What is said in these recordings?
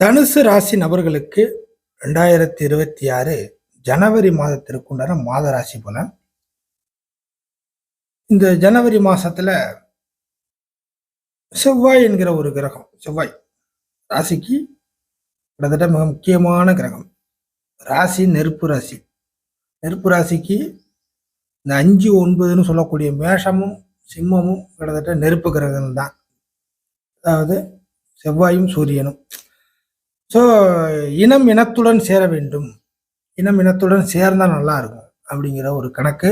தனுசு ராசி நபர்களுக்கு ரெண்டாயிரத்தி இருபத்தி ஆறு ஜனவரி மாதத்திற்கு உண்டான மாத ராசி பலன். இந்த ஜனவரி மாசத்துல செவ்வாய் என்கிற ஒரு கிரகம் செவ்வாய் ராசிக்கு கிட்டத்தட்ட மிக முக்கியமான கிரகம். ராசி நெருப்பு ராசி. நெருப்பு ராசிக்கு இந்த அஞ்சு ஒன்பதுன்னு சொல்லக்கூடிய மேஷமும் சிம்மமும் கிட்டத்தட்ட நெருப்பு கிரகம் தான் அதாவது செவ்வாயும் சூரியனும். ஸோ இனம் இனத்துடன் சேர வேண்டும். இனம் இனத்துடன் சேர்ந்தால் நல்லா இருக்கும் அப்படிங்கிற ஒரு கணக்கு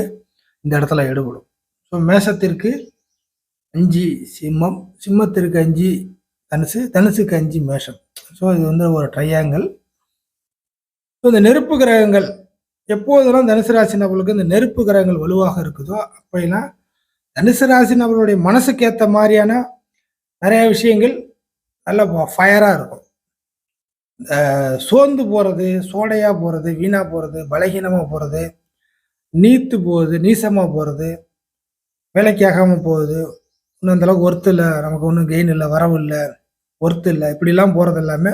இந்த இடத்துல எடுபடும். ஸோ மேஷத்திற்கு அஞ்சு சிம்மம் சிம்மத்திற்கு அஞ்சு தனுசு தனுசுக்கு அஞ்சு மேஷம். ஸோ இது வந்து ஒரு ட்ரையாங்கல் ஸோ இந்த நெருப்பு கிரகங்கள் எப்போதெல்லாம் தனுசு ராசி நபர்களுக்கு இந்த நெருப்பு கிரகங்கள் வலுவாக இருக்குதோ அப்போலாம் தனுசு ராசி நபர்களுடைய மனசுக்கு ஏற்ற மாதிரியான நிறைய விஷயங்கள் நல்ல ஃபயராக இருக்கும். சோர்ந்து போகிறது சோடையாக போகிறது வீணாக போகிறது பலகீனமாக போகிறது நீத்து போகுது நீசமாக போகிறது வேலைக்காகாமல் போகுது இன்னும் அந்தளவுக்கு ஒர்த்து இல்லை நமக்கு ஒன்றும் கெயின் இல்லை வரவு இல்லை ஒர்த்து இல்லை இப்படிலாம் போகிறது எல்லாமே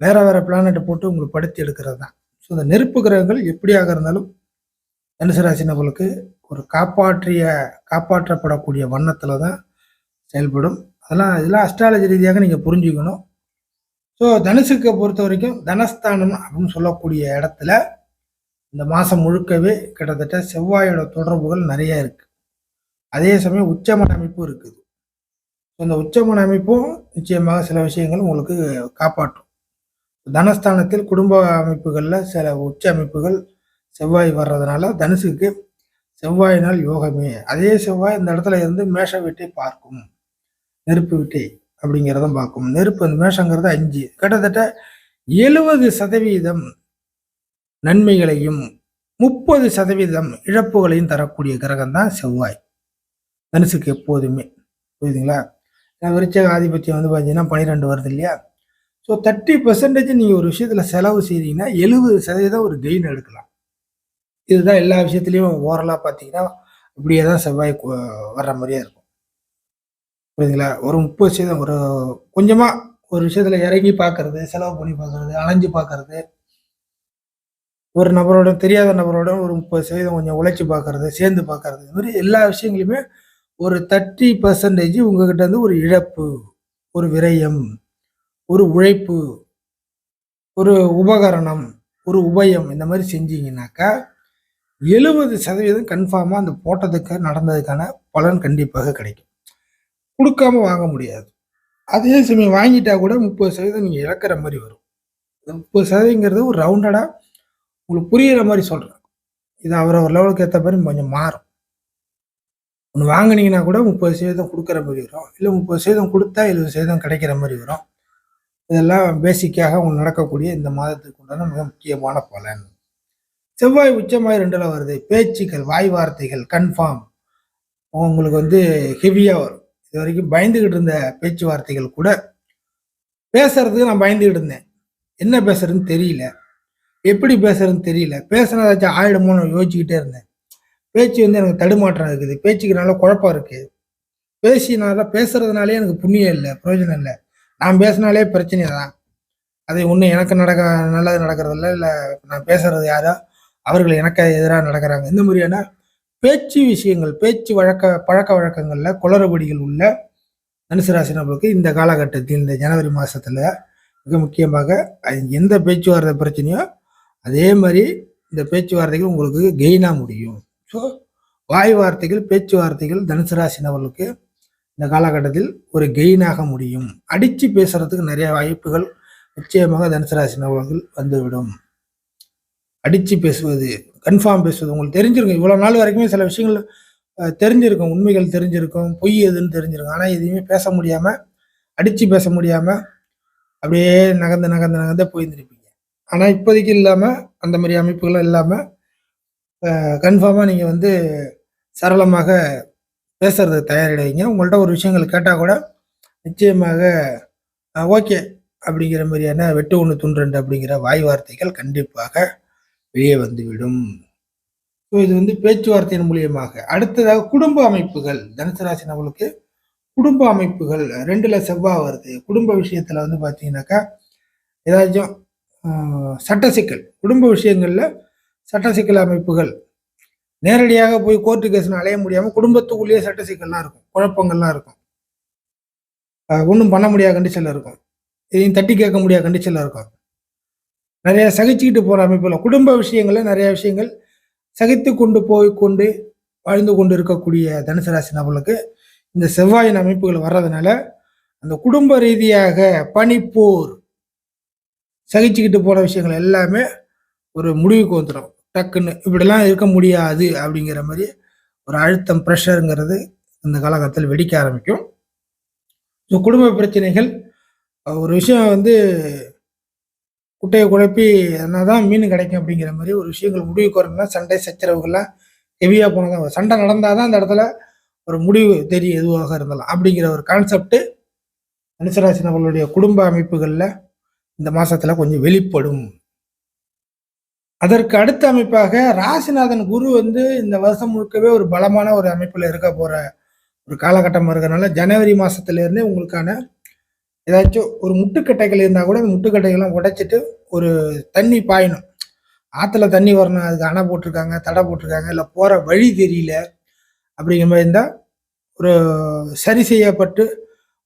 வேறு வேறு பிளானட்டை போட்டு உங்களுக்கு படுத்தி எடுக்கிறது தான் ஸோ இந்த நெருப்பு கிரகங்கள் எப்படியாக இருந்தாலும் தனுசு ராசி நபர்களுக்கு ஒரு காப்பாற்றிய காப்பாற்றப்படக்கூடிய வண்ணத்தில் தான் செயல்படும். அதெல்லாம் இதெல்லாம் அஸ்ட்ராலஜி ரீதியாக நீங்கள் புரிஞ்சுக்கணும். ஸோ தனுசுக்கு பொறுத்த வரைக்கும் தனஸ்தானம் அப்படின்னு சொல்லக்கூடிய இடத்துல இந்த மாதம் முழுக்கவே கிட்டத்தட்ட செவ்வாயோட தொடர்புகள் நிறைய இருக்குது அதே சமயம் உச்சமன அமைப்பும் இருக்குது. ஸோ இந்த உச்சமன அமைப்பும் நிச்சயமாக சில விஷயங்கள் உங்களுக்கு காப்பாற்றும். தனஸ்தானத்தில் குடும்ப அமைப்புகளில் சில உச்ச அமைப்புகள் செவ்வாய் வர்றதுனால தனுசுக்கு செவ்வாயினால் யோகமே. அதே செவ்வாய் இந்த இடத்துல இருந்து மேஷ வீட்டை பார்க்கும். நெருப்பு வீட்டை அப்படிங்கிறத பார்க்கும். நெருப்பு அந்த மேஷங்கிறது அஞ்சு. கிட்டத்தட்ட எழுபது சதவீதம் நன்மைகளையும் முப்பது சதவீதம் இழப்புகளையும் தரக்கூடிய கிரகம் தான் செவ்வாய். தனுசுக்கு எப்போதுமே. புரியுதுங்களா? விருச்சக ஆதிபத்தியம் வந்து பார்த்தீங்கன்னா பன்னிரெண்டு வருது இல்லையா? ஸோ தேர்ட்டி பர்சன்டேஜ் நீங்கள் ஒரு விஷயத்தில் செலவு செய்தீங்கன்னா எழுபது சதவீதம் ஒரு கெயின் எடுக்கலாம். இதுதான் எல்லா விஷயத்துலையும் ஓரலாக பார்த்தீங்கன்னா இப்படியே தான் செவ்வாய் வர்ற மாதிரியே இருக்கும். புரியுதுங்களா? ஒரு முப்பது சதவீதம் ஒரு கொஞ்சமாக ஒரு விஷயத்தில் இறங்கி பார்க்கறது செலவு பண்ணி பார்க்கறது அலைஞ்சு பார்க்கறது. ஒரு நபரோட தெரியாத நபரோட ஒரு முப்பது சதவீதம் கொஞ்சம் உழைச்சி பார்க்கறது சேர்ந்து பார்க்கறது. இது மாதிரி எல்லா விஷயங்களையுமே ஒரு தேர்ட்டி பர்சன்டேஜ் உங்ககிட்ட இருந்து ஒரு இழப்பு ஒரு விரயம் ஒரு உழைப்பு ஒரு உபகரணம் ஒரு உபயம் இந்த மாதிரி செஞ்சீங்கன்னாக்கா எழுபது சதவீதம் கன்ஃபார்மாக அந்த போட்டதுக்கு நடந்ததுக்கான பலன் கண்டிப்பாக கிடைக்கும். கொடுக்காம வாங்க முடியாது. அதே சமயம் வாங்கிட்டா கூட முப்பது சதவீதம் நீங்கள் இழக்கிற மாதிரி வரும். முப்பது சதவீதங்கிறது ஒரு ரவுண்டடாக உங்களுக்கு புரிகிற மாதிரி சொல்கிறேன் இது அவரவர் லெவலுக்கு ஏற்ற மாதிரி கொஞ்சம் மாறும். ஒன்று வாங்கினீங்கன்னா கூட முப்பது சதவீதம் கொடுக்குற மாதிரி வரும். இல்லை முப்பது சதவீதம் கொடுத்தா எழுபது சதவீதம் கிடைக்கிற மாதிரி வரும். இதெல்லாம் பேசிக்காக உங்களுக்கு நடக்கக்கூடிய இந்த மாதத்துக்கு உண்டான மிக முக்கியமான பலன். செவ்வாய் உச்சமாய் ரெண்டில் வருது. பேச்சுக்கள் வாய் வார்த்தைகள் கன்ஃபார்ம் உங்களுக்கு வந்து ஹெவியாக வரும். இது வரைக்கும் பயந்துகிட்டு இருந்த பேச்சுவார்த்தைகள் கூட பேசுறதுக்கு நான் பயந்துகிட்டு இருந்தேன். என்ன பேசுறதுன்னு தெரியல. எப்படி பேசுறதுன்னு தெரியல. பேசுனா ஏதாச்சும் ஆயிடுமோன்னு யோசிச்சுக்கிட்டே இருந்தேன். பேச்சு வந்து எனக்கு தடுமாற்றம் இருக்குது. பேச்சுக்குனால குழப்பம் இருக்குது பேசினால பேசுறதுனாலே எனக்கு புண்ணியம் இல்லை பிரயோஜனம் இல்லை. நான் பேசினாலே பிரச்சனை தான். அது ஒன்று எனக்கு நடக்க நல்லது நடக்கிறதில்ல இல்லை நான் பேசுறது யாரோ அவர்கள் எனக்கு எதிராக நடக்கிறாங்க. இந்த மாதிரியான பேச்சு விஷயங்கள் பேச்சு வழக்க பழக்க வழக்கங்களில் குளறுபடிகள் உள்ள தனுசு ராசி நபருக்கு இந்த காலகட்டத்தில் இந்த ஜனவரி மாதத்தில் மிக முக்கியமாக எந்த பேச்சுவார்த்தை பிரச்சனையோ அதே மாதிரி இந்த பேச்சுவார்த்தைகள் உங்களுக்கு கெயினாக முடியும். ஸோ வாய் வார்த்தைகள் பேச்சுவார்த்தைகள் தனுசு ராசி நபர்களுக்கு இந்த காலகட்டத்தில் ஒரு கெயினாக முடியும். அடித்து பேசுகிறதுக்கு நிறைய வாய்ப்புகள் நிச்சயமாக தனுசு ராசி நபர்கள் வந்துவிடும். அடித்து பேசுவது கன்ஃபார்ம் பேசுவது உங்களுக்கு தெரிஞ்சிருக்கும். இவ்வளோ நாள் வரைக்குமே சில விஷயங்கள் தெரிஞ்சிருக்கும். உண்மைகள் தெரிஞ்சிருக்கும். பொய் எதுன்னு தெரிஞ்சிருக்கும். ஆனால் எதுவுமே பேச முடியாமல் அடித்து பேச முடியாமல் அப்படியே நகர்ந்து நகர்ந்து நகர்ந்து போயிருந்துருப்பீங்க. ஆனால் இப்போதைக்கு இல்லாமல் அந்த மாதிரி அமைப்புகளும் இல்லாமல் கன்ஃபார்மாக நீங்கள் வந்து சரளமாக பேசுறது தயாரிடுவீங்க. உங்கள்கிட்ட ஒரு விஷயங்கள் கேட்டால் கூட நிச்சயமாக ஓகே அப்படிங்கிற மாதிரியான வெட்டு ஒன்று துண்டு அப்படிங்கிற வாய் வார்த்தைகள் கண்டிப்பாக வெளியே வந்துவிடும். ஸோ இது வந்து பேச்சுவார்த்தையின் மூலியமாக. அடுத்ததாக குடும்ப அமைப்புகள். தனுசு ராசி நம்மளுக்கு குடும்ப அமைப்புகள். ரெண்டுல செவ்வாய் வருது. குடும்ப விஷயத்துல வந்து பார்த்தீங்கன்னாக்கா ஏதாச்சும் சட்ட சிக்கல். குடும்ப விஷயங்களில் சட்ட சிக்கல் அமைப்புகள். நேரடியாக போய் கோர்ட்டு கேஸ்னு அலைய முடியாமல் குடும்பத்துக்குள்ளேயே சட்ட சிக்கல்லாம் இருக்கும். குழப்பங்கள்லாம் இருக்கும். ஒன்றும் பண்ண முடியாத கண்டிஷனில் இருக்கும். இதையும் தட்டி கேட்க முடியாத கண்டிஷனில் இருக்கும். நிறைய சகிச்சுக்கிட்டு போகிற அமைப்பில். குடும்ப விஷயங்களில் நிறைய விஷயங்கள் சகித்து கொண்டு போய் கொண்டு வாழ்ந்து கொண்டு இருக்கக்கூடிய தனுசு ராசி நபர்களுக்கு இந்த செவ்வாயின் அமைப்புகள் வர்றதுனால அந்த குடும்ப ரீதியாக பனிப்போர் சகிச்சுக்கிட்டு போகிற விஷயங்கள் எல்லாமே ஒரு முடிவுக்கு வந்துடும் டக்குன்னு இப்படிலாம் இருக்க முடியாது அப்படிங்கிற மாதிரி ஒரு அழுத்தம் ப்ரெஷருங்கிறது இந்த காலகட்டத்தில் வெடிக்க ஆரம்பிக்கும். ஸோ குடும்ப பிரச்சனைகள் ஒரு விஷயம் வந்து குட்டையை குழப்பி தான் மீன் கிடைக்கும் அப்படிங்கிற மாதிரி ஒரு விஷயங்கள் முடிவுக்கு வரணும்னா சண்டை சச்சரவுகள்லாம் ஹெவியாக போனதான் சண்டை நடந்தால் தான் அந்த இடத்துல ஒரு முடிவு தெரியும் எதுவாக இருந்தாலும் அப்படிங்கிற ஒரு கான்செப்ட் மனுஷராசி நபர்களுடைய குடும்ப அமைப்புகளில் இந்த மாதத்தில் கொஞ்சம் வெளிப்படும். அதற்கு அடுத்த அமைப்பாக ராசிநாதன் குரு வந்து இந்த வருஷம் முழுக்கவே ஒரு பலமான ஒரு அமைப்பில் இருக்க போகிற ஒரு காலகட்டமாக இருக்கிறனால ஜனவரி மாதத்துலேருந்தே உங்களுக்கான ஏதாச்சும் ஒரு முட்டுக்கட்டைகள் இருந்தால் கூட அந்த முட்டுக்கட்டைகள்லாம் உடைச்சிட்டு ஒரு தண்ணி பாயணும். ஆற்றுல தண்ணி வரணும். அதுக்கு அணை போட்டிருக்காங்க தடை போட்டிருக்காங்க. இல்லை போகிற வழி தெரியல அப்படிங்கிற மாதிரி இருந்தால் ஒரு சரி செய்யப்பட்டு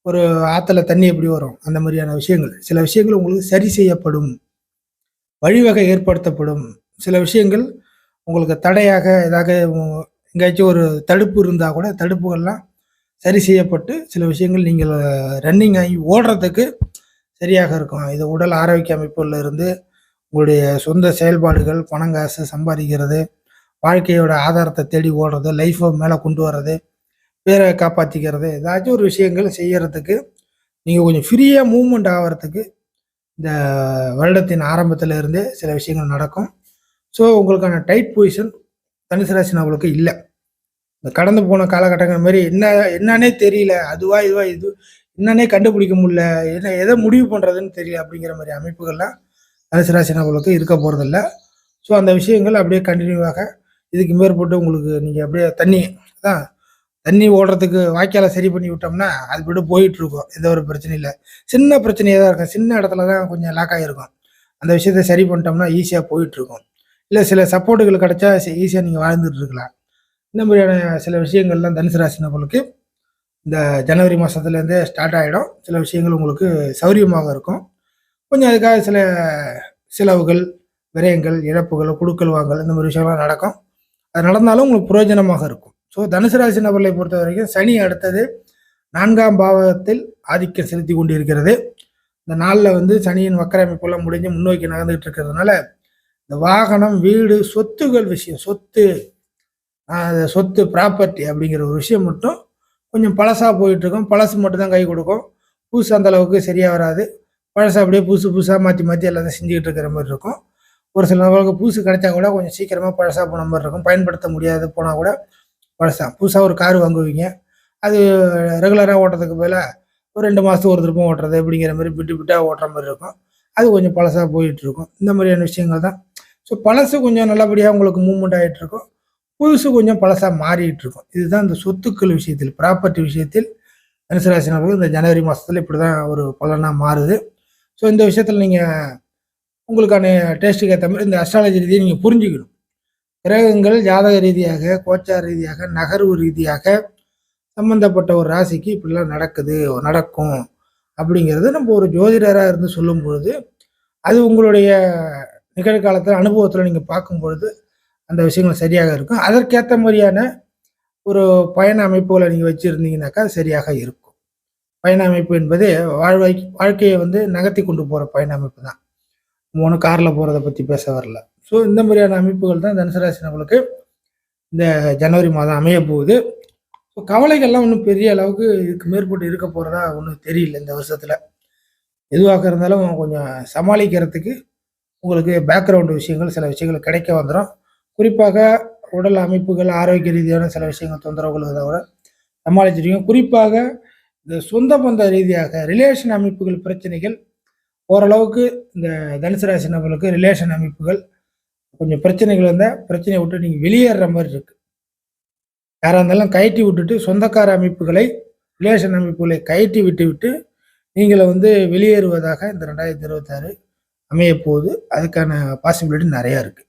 ஒரு ஆற்றுல தண்ணி எப்படி வரும்? அந்த மாதிரியான விஷயங்கள். சில விஷயங்கள் உங்களுக்கு சரி செய்யப்படும். வழிவகை ஏற்படுத்தப்படும். சில விஷயங்கள் உங்களுக்கு தடையாக ஏதாவது எங்கேயாச்சும் ஒரு தடுப்பு இருந்தால் கூட தடுப்புகள்லாம் சரி செய்யப்பட்டு சில விஷயங்கள் நீங்கள் ரன்னிங் ஆகி ஓடுறதுக்கு சரியாக இருக்கும். இது உடல் ஆரோக்கிய அமைப்புல இருந்து உங்களுடைய சொந்த செயல்பாடுகள் பணம் காசு சம்பாதிக்கிறது வாழ்க்கையோட ஆதாரத்தை தேடி ஓடுறது லைஃப்பை மேலே கொண்டு வர்றது பேரை காப்பாற்றிக்கிறது ஏதாச்சும் ஒரு விஷயங்கள் செய்கிறதுக்கு நீங்கள் கொஞ்சம் ஃப்ரீயாக மூவ்மெண்ட் ஆகிறதுக்கு இந்த வருடத்தின் ஆரம்பத்தில் இருந்தே சில விஷயங்கள் நடக்கும். ஸோ உங்களுக்கான டைட் பொசிஷன் தனுசு ராசி நபர்களுக்கு இல்லை. இந்த கடந்து போன காலகட்டங்கள் மாதிரி என்ன என்னன்னே தெரியல. அதுவா இதுவா இது என்னன்னே கண்டுபிடிக்க முடியல. என்ன எதை முடிவு பண்ணுறதுன்னு தெரியல அப்படிங்கிற மாதிரி அமைப்புகள்லாம் தனுசு ராசி நபர்களுக்கு இருக்க போகிறதில்ல ஸோ அந்த விஷயங்கள் அப்படியே கண்டினியூவாக இதுக்கு மேற்பட்டு உங்களுக்கு நீங்கள் அப்படியே தண்ணி தான் தண்ணி ஓடுறதுக்கு வாய்க்கால சரி பண்ணி விட்டோம்னா அது போய்ட்டு போயிட்டுருக்கோம். எந்த ஒரு பிரச்சனையும் இல்லை. சின்ன பிரச்சனையாக தான் இருக்கும். சின்ன இடத்துல தான் கொஞ்சம் லாக் ஆகிருக்கும் அந்த விஷயத்த சரி பண்ணிட்டோம்னா ஈஸியாக போயிட்டுருக்கோம். இல்லை சில சப்போர்ட்டுகள் கிடைச்சா ஈஸியாக நீங்கள் வாழ்ந்துட்டு இருக்கலாம். இந்த மாதிரியான சில விஷயங்கள்லாம் தனுசு ராசி நபர்களுக்கு இந்த ஜனவரி மாதத்துலேருந்தே ஸ்டார்ட் ஆகிடும் சில விஷயங்கள் உங்களுக்கு சௌரியமாக இருக்கும். கொஞ்சம் அதுக்காக சில செலவுகள் விரயங்கள் இழப்புகள் குடுக்கல் வாங்கல் இந்த மாதிரி விஷயம்லாம் நடக்கும். அது நடந்தாலும் உங்களுக்கு பிரயோஜனமாக இருக்கும். ஸோ தனுசு ராசி நபர்களை பொறுத்த வரைக்கும் சனி அடுத்தது நான்காம் பாவத்தில் ஆதிக்கம் செலுத்தி கொண்டிருக்கிறது. இந்த நாளில் வந்து சனியின் வக்கர அமைப்பெல்லாம் முடிஞ்சு முன்னோக்கி நகர்ந்துகிட்டு இருக்கிறதுனால இந்த வாகனம் வீடு சொத்துகள் விஷயம் சொத்து சொத்து ப்ராப்பர்ட்டி அப்படிங்கிற ஒரு விஷயம் மட்டும் கொஞ்சம் பழசாக போயிட்டுருக்கோம். பழசு மட்டும் தான் கை கொடுக்கும். புதுசு அந்த அளவுக்கு சரியாக வராது. பழசு அப்படியே புதுசு புதுசாக மாற்றி மாற்றி எல்லாத்தையும் செஞ்சுக்கிட்டு இருக்கிற மாதிரி இருக்கும். ஒரு சில நபர்களுக்கு புதுசு கிடைச்சா கூட கொஞ்சம் சீக்கிரமாக பழசாக போன மாதிரி இருக்கும். பயன்படுத்த முடியாது போனால் கூட பழசாக புதுசாக ஒரு கார் வாங்குவீங்க. அது ரெகுலராக ஓட்டுறதுக்கு பதிலாக ஒரு ரெண்டு மாதத்துக்கு ஒரு திருப்பம் ஓட்டுறது அப்படிங்கிற மாதிரி பிட்டு பிட்டாக ஓட்டுற மாதிரி இருக்கும். அது கொஞ்சம் பழசாக போயிட்டுருக்கும். இந்த மாதிரியான விஷயங்கள் தான். ஸோ பழசு கொஞ்சம் நல்லபடியாக உங்களுக்கு மூவ்மெண்ட் ஆகிட்டு இருக்கும் புதுசு கொஞ்சம் பழசாக மாறிட்டு இருக்கும் இதுதான் இந்த சொத்துக்கள் விஷயத்தில் ப்ராப்பர்ட்டி விஷயத்தில் தனுசு ராசி நபர்கள் இந்த ஜனவரி மாதத்தில் இப்படி தான் ஒரு பலனாக மாறுது. ஸோ இந்த விஷயத்தில் நீங்கள் உங்களுக்கான டேஸ்ட்டுக்கு ஏற்ற மாதிரி இந்த அஸ்ட்ராலஜி ரீதியை நீங்கள் புரிஞ்சுக்கணும். கிரகங்கள் ஜாதக ரீதியாக கோச்சார ரீதியாக நகர்வு ரீதியாக சம்பந்தப்பட்ட ஒரு ராசிக்கு இப்படிலாம் நடக்குது நடக்கும் அப்படிங்கிறது நம்ம ஒரு ஜோதிடராக இருந்து சொல்லும் பொழுது அது உங்களுடைய நிகழ்காலத்தில் அனுபவத்தில் நீங்கள் பார்க்கும் பொழுது அந்த விஷயங்கள் சரியாக இருக்கும். அதற்கேற்ற மாதிரியான ஒரு பயண அமைப்புகளை நீங்கள் வச்சுருந்தீங்கனாக்கா சரியாக இருக்கும். பயண அமைப்பு என்பது வாழ்வை வாழ்க்கையை வந்து நகர்த்தி கொண்டு போகிற பயண அமைப்பு தான். மூணு காரில் போகிறத பற்றி பேச வரல. ஸோ இந்த மாதிரியான அமைப்புகள் தான் தனுசராசி நம்மளுக்கு இந்த ஜனவரி மாதம் அமைய போகுது. ஸோ கவலைகள்லாம் ஒன்றும் பெரிய அளவுக்கு இதுக்கு மேற்பட்டு இருக்க போகிறதா ஒன்றும் தெரியல இந்த வருஷத்தில். எதுவாக இருந்தாலும் கொஞ்சம் சமாளிக்கிறதுக்கு உங்களுக்கு பேக்ரவுண்டு விஷயங்கள் சில விஷயங்கள் கிடைக்க வந்துடும் குறிப்பாக உடல் அமைப்புகள் ஆரோக்கிய ரீதியான சில விஷயங்கள் தொந்தரவுகள் இதை விட சமாளிச்சிருக்கீங்க குறிப்பாக இந்த சொந்த பந்த ரீதியாக ரிலேஷன் அமைப்புகள் பிரச்சனைகள் ஓரளவுக்கு இந்த தனுசு ராசி நபர்களுக்கு ரிலேஷன் அமைப்புகள் கொஞ்சம் பிரச்சனைகள் இருந்தால் பிரச்சனையை விட்டு நீங்கள் வெளியேற மாதிரி இருக்குது யாராக இருந்தாலும் கயட்டி விட்டுட்டு சொந்தக்கார அமைப்புகளை ரிலேஷன் அமைப்புகளை கயட்டி விட்டு விட்டு நீங்களை வந்து வெளியேறுவதாக இந்த ரெண்டாயிரத்தி இருபத்தாறு அமையப்போகுது. அதுக்கான பாசிபிலிட்டி நிறையா இருக்குது